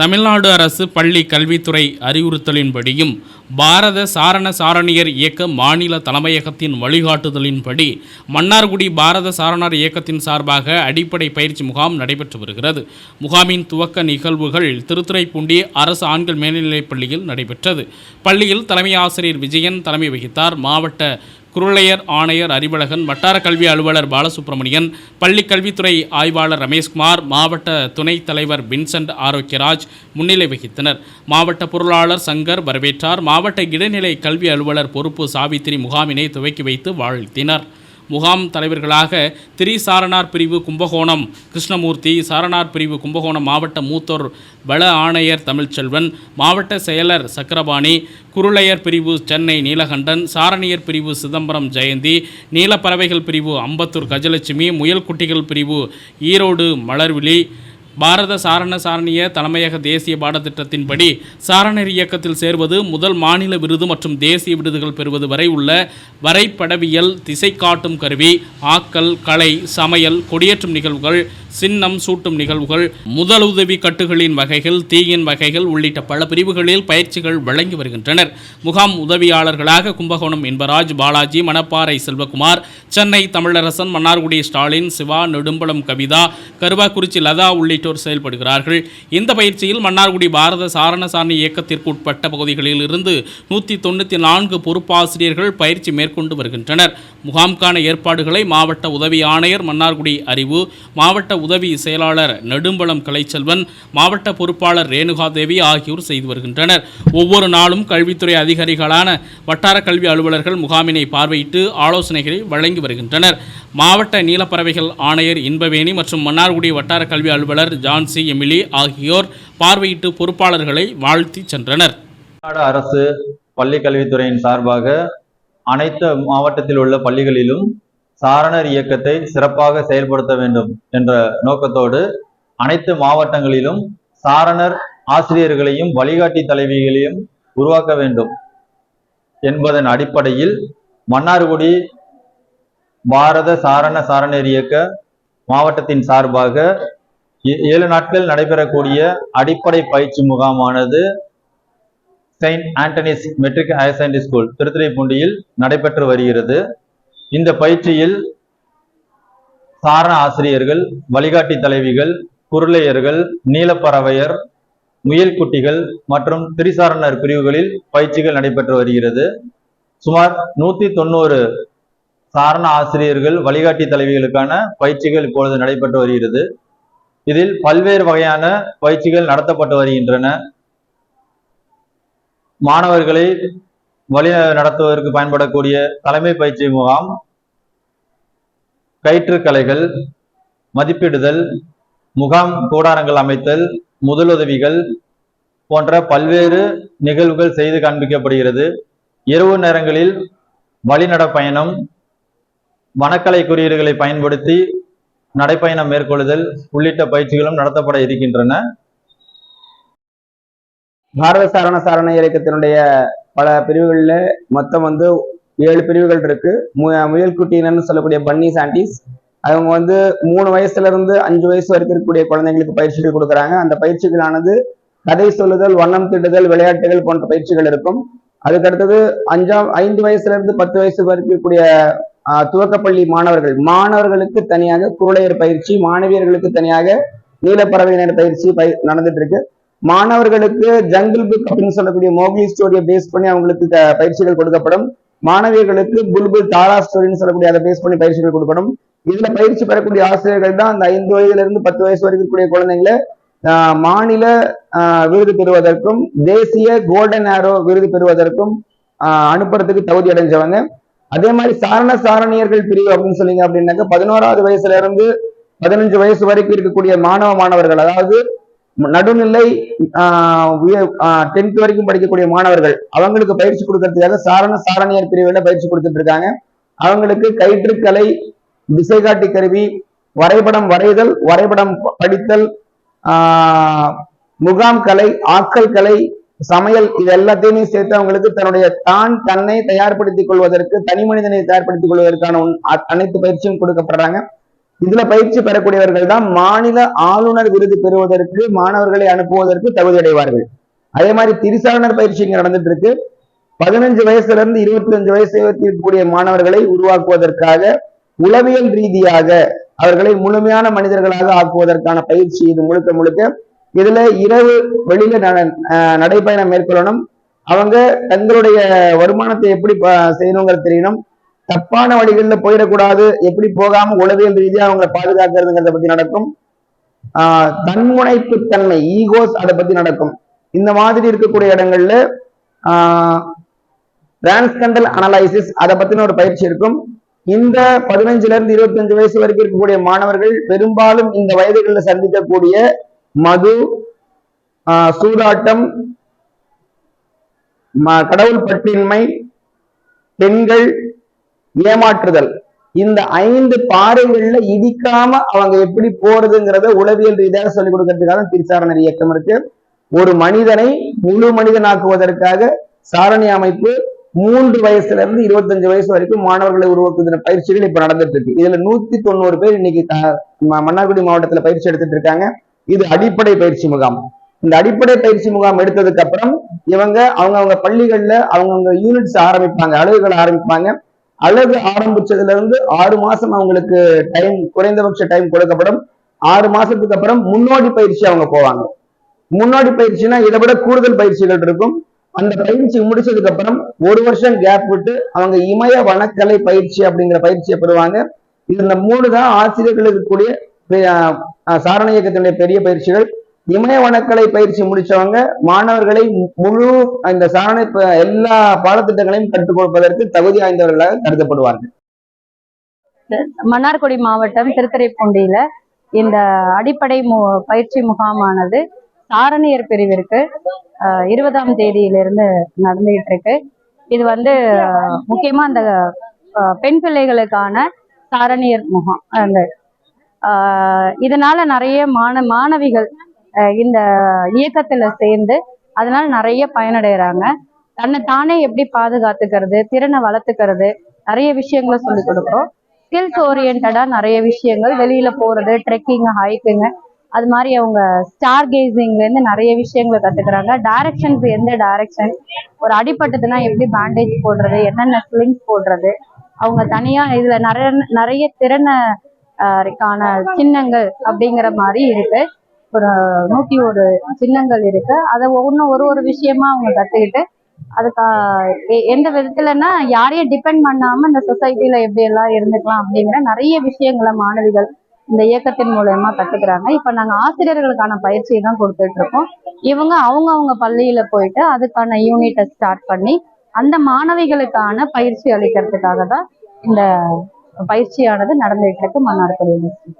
தமிழ்நாடு அரசு பள்ளி கல்வித்துறை அறிவுறுத்தலின்படியும் பாரத சாரண சாரணியர் இயக்க மாநில தலைமையகத்தின் வழிகாட்டுதலின்படி மன்னார்குடி பாரத சாரணர் இயக்கத்தின் சார்பாக அடிப்படை பயிற்சி முகாம் நடைபெற்று வருகிறது. முகாமின் துவக்க நிகழ்வுகள் திருத்துறைப்பூண்டி அரசு ஆண்கள் மேல்நிலைப் பள்ளியில் நடைபெற்றது. பள்ளியில் தலைமை ஆசிரியர் விஜயன் தலைமை வகித்தார். மாவட்ட குருளையர் ஆணையர் அறிவழகன் வட்டார கல்வி அலுவலர் பாலசுப்ரமணியன் பள்ளி கல்வித்துறை ஆய்வாளர் ரமேஷ்குமார் மாவட்ட துணைத் தலைவர் வின்சென்ட் ஆரோக்கியராஜ் முன்னிலை வகித்தனர். மாவட்ட பொருளாளர் சங்கர் வரவேற்றார். மாவட்ட இடைநிலை கல்வி அலுவலர் பொறுப்பு சாவித்திரி முகாமினை துவக்கி வைத்து வாழ்த்தினர். முகாம் தலைவர்களாக திரி சாரணார் பிரிவு கும்பகோணம் கிருஷ்ணமூர்த்தி சாரணார் பிரிவு கும்பகோணம் மாவட்ட மூத்தோர் வள ஆணையர் தமிழ்ச்செல்வன் மாவட்ட செயலர் சக்கரபாணி குருளையர் பிரிவு சென்னை நீலகண்டன் சாரணியர் பிரிவு சிதம்பரம் ஜெயந்தி நீலப்பறவைகள் பிரிவு அம்பத்தூர் கஜலட்சுமி முயல்குட்டிகள் பிரிவு ஈரோடு மலர்விழி பாரத சாரண சாரணிய தலைமையக தேசிய பாடத்திட்டத்தின்படி சாரணர் இயக்கத்தில் சேர்வது முதல் மாநில விருது மற்றும் தேசிய விருதுகள் பெறுவது வரை உள்ள வரைபடவியல் திசை காட்டும் கருவி ஆக்கல் கலை சமையல் கொடியேற்றும் நிகழ்வுகள் சின்னம் சூட்டும் நிகழ்வுகள் முதலுதவி கட்டுகளின் வகைகள் தீயின் வகைகள் உள்ளிட்ட பல பிரிவுகளில் பயிற்சிகள் வழங்கி வருகின்றனர். முகாம் உதவியாளர்களாக கும்பகோணம் என்பராஜ் பாலாஜி மணப்பாறை செல்வகுமார் சென்னை தமிழரசன் மன்னார்குடி ஸ்டாலின் சிவா நெடும்பலம் கவிதா கருவாக்குறிச்சி லதா உள்ளிட்டோர் செயல்படுகிறார்கள். இந்த பயிற்சியில் மன்னார்குடி பாரத சாரண சாரணி இயக்கத்திற்கு உட்பட்ட பகுதிகளில் இருந்து நூற்றி தொண்ணூற்றி நான்கு பொறுப்பாசிரியர்கள் பயிற்சி மேற்கொண்டு வருகின்றனர். முகாம்கான ஏற்பாடுகளை மாவட்ட உதவி ஆணையர் மன்னார்குடி அறிவு மாவட்ட உதவி செயலாளர் நெடும்பலம் கலைச்செல்வன் மாவட்ட பொறுப்பாளர் ரேணுகாதேவி ஆகியோர் செய்து வருகின்றனர். ஒவ்வொரு நாளும் கல்வித்துறை அதிகாரிகளான வட்டார கல்வி அலுவலர்கள் முகாமினை பார்வையிட்டு ஆலோசனைகளை வழங்கி வருகின்றனர். மாவட்ட நீலப்பறவைகள் ஆணையர் இன்பவேணி மற்றும் மன்னார்குடி வட்டார கல்வி அலுவலர் ஜான்சி எமிலி ஆகியோர் பார்வையிட்டு பொறுப்பாளர்களை வாழ்த்தி சென்றனர். அரசு பள்ளி கல்வித்துறையின் சார்பாக அனைத்து மாவட்டத்தில் உள்ள பள்ளிகளிலும் சாரணர் இயக்கத்தை சிறப்பாக செயல்படுத்த வேண்டும் என்ற நோக்கத்தோடு அனைத்து மாவட்டங்களிலும் சாரணர் ஆசிரியர்களையும் வழிகாட்டி தலைவிகளையும் உருவாக்க வேண்டும் என்பதன் அடிப்படையில் மன்னார்குடி பாரத சாரண சாரணர் இயக்க மாவட்டத்தின் சார்பாக ஏ- ஏழு நாட்கள் நடைபெறக்கூடிய அடிப்படை பயிற்சி முகாமானது Saint Anthony's matric higher secondary school திருத்துறைப்பூண்டியில் நடைபெற்று வருகிறது. இந்த பயிற்சியில் சாரண ஆசிரியர்கள் வழிகாட்டி தலைவிகள் குருளையர்கள் நீலப்பறவையர் முயல்குட்டிகள் மற்றும் திரிசாரணர் பிரிவுகளில் பயிற்சிகள் நடைபெற்று வருகிறது. சுமார் நூத்தி தொண்ணூறு சாரண ஆசிரியர்கள் வழிகாட்டி தலைவிகளுக்கான பயிற்சிகள் இப்பொழுது நடைபெற்று வருகிறது. இதில் பல்வேறு வகையான பயிற்சிகள் நடத்தப்பட்டு வருகின்றன. மாணவர்களை வழி நடத்துவதற்கு பயன்படக்கூடிய தலைமை பயிற்சி முகாம் கயிற்றுக்கலைகள் மதிப்பிடுதல் முகாம் கூடாரங்கள் அமைத்தல் முதலுதவிகள் போன்ற பல்வேறு நிகழ்வுகள் செய்து காண்பிக்கப்படுகிறது. இரவு நேரங்களில் வழிநட பயணம் வனக்கலை குறியீடுகளை பயன்படுத்தி நடைப்பயணம் மேற்கொள்ளுதல் உள்ளிட்ட பயிற்சிகளும் நடத்தப்பட இருக்கின்றன. பாரத சாரண சாரண இயக்கத்தினுடைய பல பிரிவுகளில் மொத்தம் வந்து ஏழு பிரிவுகள் இருக்கு. மு- முயல்குட்டியினர்னு சொல்லக்கூடிய பன்னி சாண்டிஸ். அவங்க வந்து மூணு வயசுல இருந்து அஞ்சு வயசு வரைக்கும் இருக்கக்கூடிய குழந்தைங்களுக்கு பயிற்சிகள் கொடுக்குறாங்க. அந்த பயிற்சிகளானது கதை சொல்லுதல் வண்ணம் திட்டுதல் விளையாட்டுகள் போன்ற பயிற்சிகள் இருக்கும். அதுக்கு அடுத்தது அஞ்சாம் ஐந்து வயசுல இருந்து பத்து வயசு வரைக்கும் இருக்கக்கூடிய துவக்கப்பள்ளி மாணவர்கள். மாணவர்களுக்கு தனியாக குருளையர் பயிற்சி மாணவியர்களுக்கு தனியாக நீலப்பறவையினர் பயிற்சி பயிர் நடந்துட்டு இருக்கு. மாணவர்களுக்கு ஜங்கிள் புக் அப்படின்னு சொல்லக்கூடிய மோக்லி ஸ்டோரியை பேஸ் பண்ணி அவங்களுக்கு பயிற்சிகள் கொடுக்கப்படும். மாணவியர்களுக்கு புல்புல் தாரா ஸ்டோரின்னு சொல்லக்கூடிய அதை பேஸ் பண்ணி பயிற்சிகள் கொடுக்கப்படும். இதுல பயிற்சி பெறக்கூடிய ஆசிரியர்கள் தான் அந்த ஐந்து வயதுல இருந்து பத்து வயசு வரைக்கும் இருக்கக்கூடிய குழந்தைங்களை ஆஹ், மாநில ஆஹ், விருது பெறுவதற்கும் தேசிய கோல்டன் ஆரோ விருது பெறுவதற்கும் ஆஹ், அனுப்புறதுக்கு தகுதி அடைஞ்சவங்க. அதே மாதிரி சாரண சாரணியர்கள் பிரிவு அப்படின்னு சொன்னீங்க அப்படின்னாக்க பதினோராவது வயசுல இருந்து பதினஞ்சு வயசு வரைக்கும் இருக்கக்கூடிய மாணவ மாணவர்கள் அதாவது நடுநிலை டென்த் வரைக்கும் படிக்கக்கூடிய மாணவர்கள் அவங்களுக்கு பயிற்சி கொடுக்கறதுக்காக சாரண சாரணியர் பிரிவில் பயிற்சி கொடுத்துட்டு இருக்காங்க. அவங்களுக்கு கயிற்றுக்கலை திசைகாட்டி கருவி வரைபடம் வரைதல் வரைபடம் படித்தல் ஆஹ், முகாம் கலை ஆக்கல் கலை சமையல் இது எல்லாத்தையுமே சேர்த்து அவங்களுக்கு தன்னுடைய தான் தன்னை தயார்படுத்திக் கொள்வதற்கு தனி மனிதனை தயார்படுத்திக் கொள்வதற்கான அனைத்து பயிற்சியும் கொடுக்கப்படுறாங்க. இதுல பயிற்சி பெறக்கூடியவர்கள் தான் மாநில ஆளுநர் விருது பெறுவதற்கு மாணவர்களை அனுப்புவதற்கு தகுதி அடைவார்கள் அதே மாதிரி திரிசாரணர் பயிற்சி இங்க நடந்துட்டு இருக்கு பதினஞ்சு வயசுல இருந்து இருபத்தி அஞ்சு வயசு இருக்கக்கூடிய மாணவர்களை உருவாக்குவதற்காக உளவியல் ரீதியாக அவர்களை முழுமையான மனிதர்களாக ஆக்குவதற்கான பயிற்சி இது முழுக்க முழுக்க. இதுல இரவு வெளியில நட- அஹ் மேற்கொள்ளணும். அவங்க தங்களுடைய வருமானத்தை எப்படி செய்யணுங்கிற தெரியணும். தப்பான வழிகளில் போயிடக்கூடாது. எப்படி போகாம உளவியல் ரீதியா அவங்களை பாதுகாக்கிறதுங்கிறத பத்தி நடக்கும். ஆஹ் தன்முனைப்பு தன்மை ஈகோஸ் அதை பத்தி நடக்கும். இந்த மாதிரி இருக்கக்கூடிய இடங்கள்ல ஆஹ் டிரான்ஸ்கண்டல் அனலைசிஸ் அதை பத்தின ஒரு பயிற்சி இருக்கும். இந்த பதினஞ்சுல இருந்து இருபத்தி அஞ்சு வயசு வரைக்கும் இருக்கக்கூடிய மாணவர்கள் பெரும்பாலும் இந்த வயதுகளில் சந்திக்கக்கூடிய மது ஆஹ் சூதாட்டம் கடவுள் பற்றின்மை பெண்கள் ஏமாற்றுதல். இந்த ஐந்து பாறைகள்ல இடிக்காம அவங்க எப்படி போறதுங்கிறத உளவியல் ரீதியாக சொல்லிக் கொடுக்கறதுக்காக திருச்சாரணர் இயக்கம் இருக்கு. ஒரு மனிதனை முழு மனிதனாக்குவதற்காக சாரணி அமைப்பு மூன்று வயசுல இருந்து இருபத்தஞ்சு வயசு வரைக்கும் மாணவர்களை உருவாக்குகிற பயிற்சிகள் இப்ப நடந்துட்டு இருக்கு. இதுல நூத்தி தொண்ணூறு பேர் இன்னைக்கு மன்னார்குடி மாவட்டத்துல பயிற்சி எடுத்துட்டு இருக்காங்க. இது அடிப்படை பயிற்சி முகாம். இந்த அடிப்படை பயிற்சி முகாம் எடுத்ததுக்கு அப்புறம் இவங்க அவங்க அவங்க பள்ளிகள்ல அவங்கவுங்க யூனிட்ஸ் ஆரம்பிப்பாங்க அலகுகள் ஆரம்பிப்பாங்க. அழகு ஆரம்பிச்சதுல இருந்து ஆறு மாசம் அவங்களுக்கு டைம் குறைந்தபட்ச டைம் கொடுக்கப்படும். ஆறு மாசத்துக்கு அப்புறம் முன்னோடி பயிற்சி அவங்க போவாங்க. முன்னோடி பயிற்சினா இதை விட கூடுதல் பயிற்சிகள் இருக்கும். அந்த பயிற்சி முடிச்சதுக்கு அப்புறம் ஒரு வருஷம் கேப் விட்டு அவங்க இமய வனக்கலை பயிற்சி அப்படிங்கிற பயிற்சியை பெறுவாங்க. இந்த மூணு தான் ஆசிரியர்களுக்கு கூடிய சாரண இயக்கத்தினுடைய பெரிய பயிற்சிகள். இமய வனக்கலை பயிற்சி முடிச்சவங்க மாணவர்களை முழு அந்த சாரணை எல்லா பாடத்திட்டங்களையும் கற்றுக் கொடுப்பதற்கு தகுதி வாய்ந்தவர்களாக கருதப்படுவார்கள். மன்னார்குடி மாவட்டம் திருத்துறைப்பூண்டியில இந்த அடிப்படை மு பயிற்சி முகாமானது சாரணியர் பிரிவிற்கு இருபதாம் தேதியிலிருந்து நடந்துகிட்டு இருக்கு இது வந்து முக்கியமா அந்த பெண் பிள்ளைகளுக்கான சாரணியர் முகாம் அந்த இதனால நிறைய மாண மாணவிகள் இந்த இயக்கத்துல சேர்ந்து அதனால நிறைய பயனடைகிறாங்க தன்னை தானே எப்படி பாதுகாத்துக்கிறது திறனை வளர்த்துக்கிறது நிறைய விஷயங்களை சொல்லிக் கொடுக்கும் ஸ்கில்ஸ் ஓரியன்டா நிறைய விஷயங்கள் வெளியில போறது ட்ரெக்கிங் ஹைக்குங்க அது மாதிரி அவங்க ஸ்டார் கேசிங்ல இருந்து நிறைய விஷயங்களை கத்துக்கிறாங்க. டைரக்ஷன்ஸ் எந்த டைரக்ஷன் ஒரு அடிபட்டதுன்னா எப்படி பேண்டேஜ் போடுறது என்னென்ன ஸ்லிங்ஸ் போடுறது? அவங்க தனியா இதுல நிறைய நிறைய திறனை சின்னங்கள் அப்படிங்கிற மாதிரி இருக்கு. ஒரு நூத்தி ஒரு சின்னங்கள் இருக்கு. அதை ஒவ்வொன்றும் ஒரு ஒரு விஷயமா அவங்க கத்துக்கிட்டு அதுக்கா எ- எந்த விதத்துலன்னா யாரையும் டிபெண்ட் பண்ணாம இந்த சொசைட்டில எப்படி எல்லாம் இருந்துக்கலாம் அப்படிங்கிற நிறைய விஷயங்களை மாணவிகள் இந்த இயக்கத்தின் மூலயமா கத்துக்கிறாங்க. இப்ப நாங்க ஆசிரியர்களுக்கான பயிற்சியை தான் கொடுத்துட்டு இருக்கோம் இவங்க அவங்க அவங்க பள்ளியில போயிட்டு அதுக்கான யூனிட்டை ஸ்டார்ட் பண்ணி அந்த மாணவிகளுக்கான பயிற்சி அளிக்கிறதுக்காக தான் இந்த பயிற்சியானது நடந்துட்டு இருக்கு மன்னார்குடி யூனிவர்சிட்டி